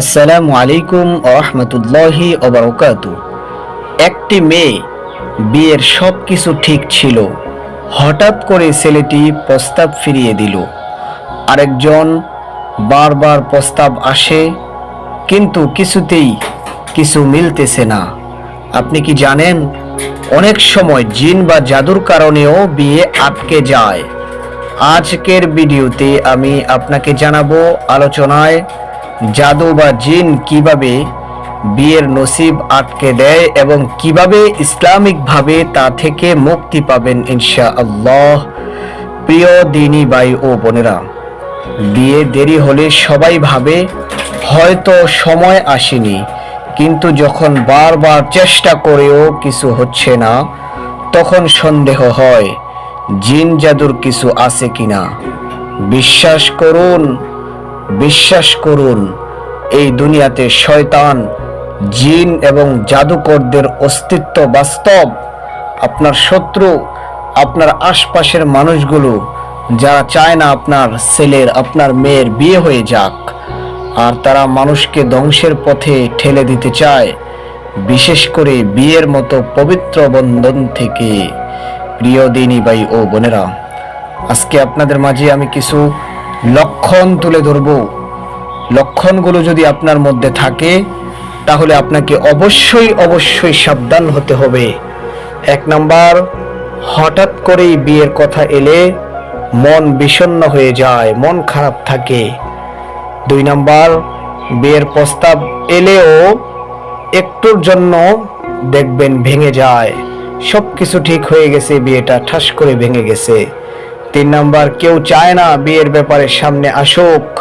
আসসালামু আলাইকুম রহমতুল্লাহি অবরকাতু একটি মেয়ে, বিয়ের সব কিছু ঠিক ছিল। হঠাৎ করে ছেলেটি প্রস্তাব ফিরিয়ে দিল। আরেকজন বারবার প্রস্তাব আসে, কিন্তু কিছুতেই কিছু মিলতেছে না। আপনি কি জানেন, অনেক সময় জিন বা জাদুর কারণেও বিয়ে আটকে যায়। আজকের ভিডিওতে আমি আপনাকে জানাব আলোচনায় জাদু বা জিন কীভাবে বিয়ের নসিব আটকে দেয় এবং কীভাবে ইসলামিকভাবে তা থেকে মুক্তি পাবেন ইনশা আল্লাহ প্রিয় দিনী ভাই ও বোনেরা, বিয়ে দেরি হলে সবাই ভাবে, হয়তো সময় আসেনি, কিন্তু যখন বারবার চেষ্টা করেও কিছু হচ্ছে না, তখন সন্দেহ হয়, জিন জাদুর কিছু আছে কিনা? বিশ্বাস করুন বিশ্বাস করুন, এই দুনিয়াতে শয়তান, জিন এবং জাদুকরদের অস্তিত্ব বাস্তব। আপনার শত্রু, আপনার আশপাশের মানুষগুলো, যারা চায় না আপনার ছেলের, আপনার মেয়ের বিয়ে হয়ে যাক, আর তারা মানুষকে ধ্বংসের পথে ঠেলে দিতে চায়, বিশেষ করে বিয়ের মতো পবিত্র বন্ধন থেকে। প্রিয় দিনী ভাই ও বোনেরা, আজকে আপনাদের মাঝে আমি কিছু লক্ষণ তুলে ধরব। লক্ষণগুলো যদি আপনার মধ্যে থাকে, তাহলে আপনাকে অবশ্যই অবশ্যই সাবধান হতে হবে। এক নাম্বার, হঠাৎ করেই বিয়ের কথা এলে মন বিষণ্ণ হয়ে যায়, মন খারাপ থাকে। দুই নাম্বার, বিয়ের প্রস্তাব এলেও একটুর জন্য দেখবেন ভেঙে যায়। সব কিছু ঠিক হয়ে গেছে, বিয়েটা ঠাস করে ভেঙে গেছে। তিন নাম্বার, কেউ চায় না বিয়ের ব্যাপারে সামনে আসুক।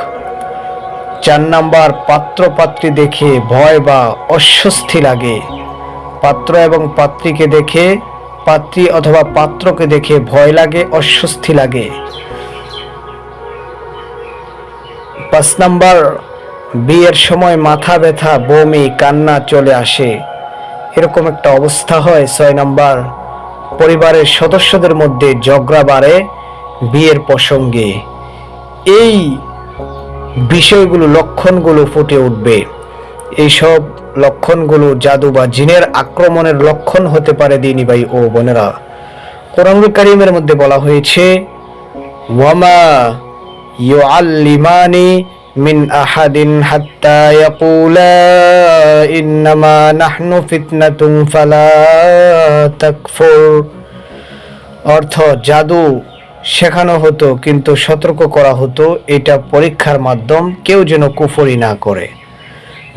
চার নাম্বার, পাত্র পাত্রী দেখে ভয় বা অস্বস্তি লাগে। পাত্র এবং পাত্রীকে দেখে, পাত্রী অথবা পাত্রকে দেখে ভয় লাগে, অস্বস্তি লাগে। পাঁচ নাম্বার, বিয়ের সময় মাথা ব্যথা, বমি, কান্না চলে আসে। এরকম একটা অবস্থা হয়। ছয় নাম্বার, পরিবারের সদস্যদের মধ্যে ঝগড়া বাড়ে বিয়ের প্রসঙ্গে এই বিষয়গুলো, লক্ষণগুলো ফুটে উঠবে। এইসব লক্ষণগুলো জাদু বা জিনের আক্রমণের লক্ষণ হতে পারে দিনী ভাই ও বোনেরা। কোরআনুল কারিমের মধ্যে বলা হয়েছে, ওয়ামা ইউআল্লিমানি মিন আহাদিন হাত্তা ইয়াকুলা, ইন্নামা নাহনু ফিতনাতুন ফালা তাকফুর। অর্থ, জাদু শেখানো হতো, কিন্তু সতর্ক করা হতো এটা পরীক্ষার মাধ্যম কেউ যেন কুফরি না করে।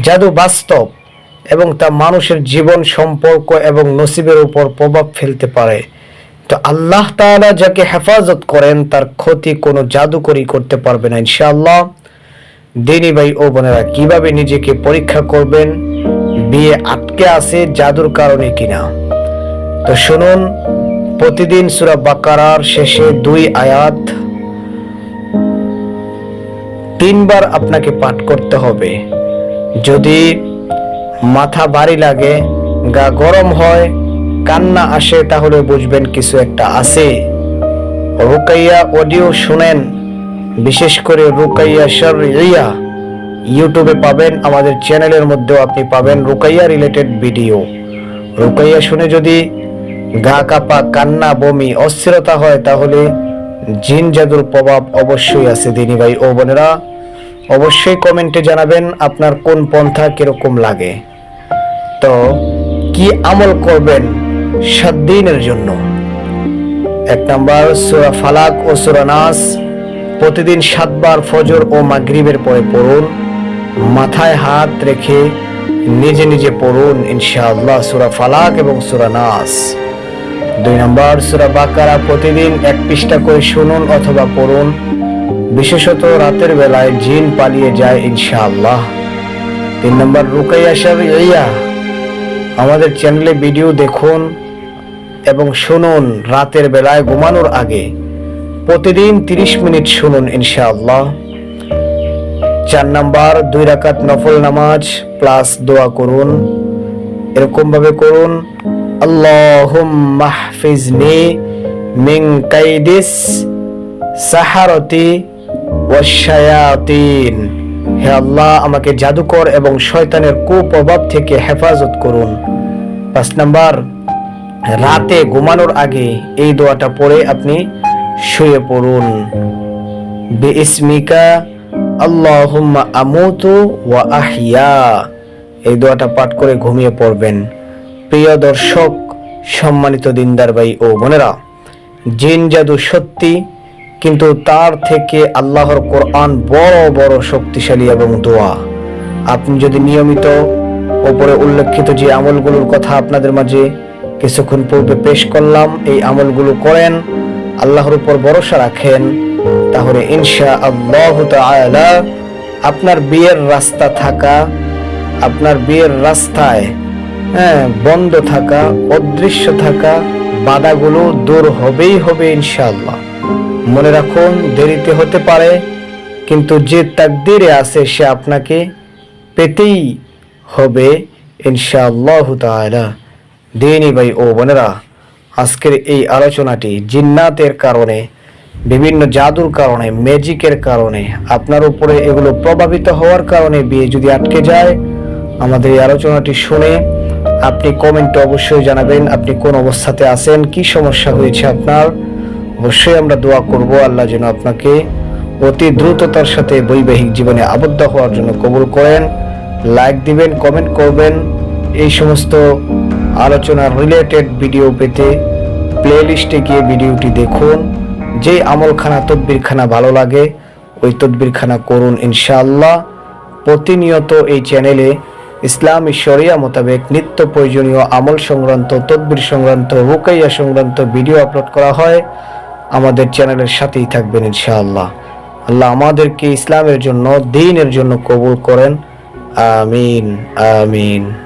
জাদু বাস্তব এবং তা মানুষের জীবন, সম্পর্ক এবং নসিবের উপর প্রভাব ফেলতে পারে। তো আল্লাহ তাআলা যাকে হেফাজত করেন, তার ক্ষতি কোনো জাদুকরি করতে পারবে না, ইনশাআল্লাহ। দিনী ভাই ও বোনেরা, কীভাবে নিজেকে পরীক্ষা করবেন? বিয়ে আটকে আছে জাদুর কারণে কিনা? তো শুনুন প্রতিদিন সুরা বাকারার শেষে দুই আয়াত তিনবার আপনাকে পাঠ করতে হবে। যদি মাথা ভারী লাগে, গা গরম হয়, কান্না আসে, তাহলে বুঝবেন কিছু একটা আছে। রুকাইয়া অডিও শুনেন, বিশেষ করে রুকাইয়া শরিয়া ইউটিউবে পাবেন, আমাদের চ্যানেলের মধ্যেও আপনি পাবেন রুকাইয়া রিলেটেড ভিডিও। রুকাইয়া শুনে যদি গা কাপা, কান্না, বমি, অস্থিরতা হয়, তাহলে জিন জাদুর প্রভাব অবশ্যই আছে, দিনী ভাই। ও বোনেরা, অবশ্যই কমেন্টে জানাবেন আপনার কোন পন্থা কীরকম লাগে। তো, কি আমল করবেন সাত দিনের জন্য? এক নাম্বার, সুরা ফালাক ও সুরা নাস। প্রতিদিন সাতবার ফজর ও মাগরিবের পরে পড়ুন। মাথায় হাত রেখে নিজে নিজে পড়ুন, ইনশাআল্লাহ, সুরা ফালাক এবং সুরা নাস। দুই নম্বর সুরা বাকারা প্রতিদিন এক পৃষ্ঠা করে শুনুন অথবা পড়ুন। বিশেষত রাতের বেলায় জিন পালিয়ে যায় ইনশাআল্লাহ। তিন নম্বর রুকাইয়া ইয়া আমাদের চ্যানেলে ভিডিও দেখুন এবং শুনুন রাতের বেলায় ঘুমানোর আগে। প্রতিদিন তিরিশ মিনিট শুনুন ইনশাআল্লাহ। চার নাম্বার দুই রাকাত নফল নামাজ প্লাস দোয়া করুন। এরকম ভাবে করুন। আল্লাহুম্মা হাফিজনি মিন কাইদিস সাহারতি ওয়াশায়াতিন হে আল্লাহ, আমাকে জাদুকর এবং শয়তানের কুপ্রভাব থেকে হেফাজত করুন। পাঁচ নাম্বার, রাতে ঘুমানোর আগে এই দোয়াটা পড়ে আপনি শুয়ে পড়ুন। বিসমিকা আল্লাহুম্মা আমুতু ওয়া আহিয়া এই দোয়াটা পাঠ করে ঘুমিয়ে পড়বেন। প্রিয় দর্শক, সম্মানিত দিনদার ভাই ও বোনেরা, জিন জাদু সত্যি, কিন্তু তার থেকে আল্লাহর কোরআন বড় বড় শক্তিশালী এবং দোয়া। আপনি যদি নিয়মিত ওপরে উল্লেখিত যে আমলগুলোর কথা আপনাদের মাঝে কিছুক্ষণ পূর্বে পেশ করলাম, এই আমলগুলো করেন, আল্লাহর উপর ভরসা রাখেন, তাহলে ইনশা আল্লাহ আপনার বিয়ের রাস্তা থাকা, আপনার বিয়ের রাস্তায় হ্যাঁ বন্ধ থাকা, অদৃশ্য থাকা বাধাগুলো দূর হবেই হবে ইনশাআল্লাহ। মনে রাখুন, দেরিতে হতে পারে, কিন্তু যে তাকদিরে আছে সে আপনাকে পেতেই হবে ইনশাআল্লাহ তাআলা। দিনী ভাই ও বোনেরা, আজকের এই আলোচনাটি জিন্নাতের কারণে, বিভিন্ন জাদুর কারণে, ম্যাজিকের কারণে, আপনার উপরে এগুলো প্রভাবিত হওয়ার কারণে বিয়ে যদি আটকে যায়, আমাদের এই আলোচনাটি শুনে আপনি কমেন্টে অবশ্যই জানাবেন আপনি কোন অবস্থাতে আছেন, কি সমস্যা হয়েছে আপনার? অবশ্যই আমরা দোয়া করব, আল্লাহ যেন আপনাকে অতি দ্রুততার সাথে বৈবাহিক জীবনে আবদ্ধ হওয়ার জন্য কবুল করেন। লাইক দিবেন কমেন্ট করবেন। এই সমস্ত আলোচনার রিলেটেড ভিডিও পেতে প্লে লিস্টে গিয়ে ভিডিওটি দেখুন। যে আমলখানা, তদবিরখানা ভালো লাগে, ওই তদবিরখানা করুন ইনশাআল্লাহ। প্রতিনিয়ত এই চ্যানেলে ইসলামী শরিয়া মোতাবেক নিত্য প্রয়োজনীয় আমল সংক্রান্ত, তদবির সংক্রান্ত, রুকাইয়া সংক্রান্ত ভিডিও আপলোড করা হয়। আমাদের চ্যানেলের সাথেই থাকবেন ইনশাআল্লাহ। আল্লাহ আমাদেরকে ইসলামের জন্য, দিনের জন্য কবুল করেন। আমিন আমিন।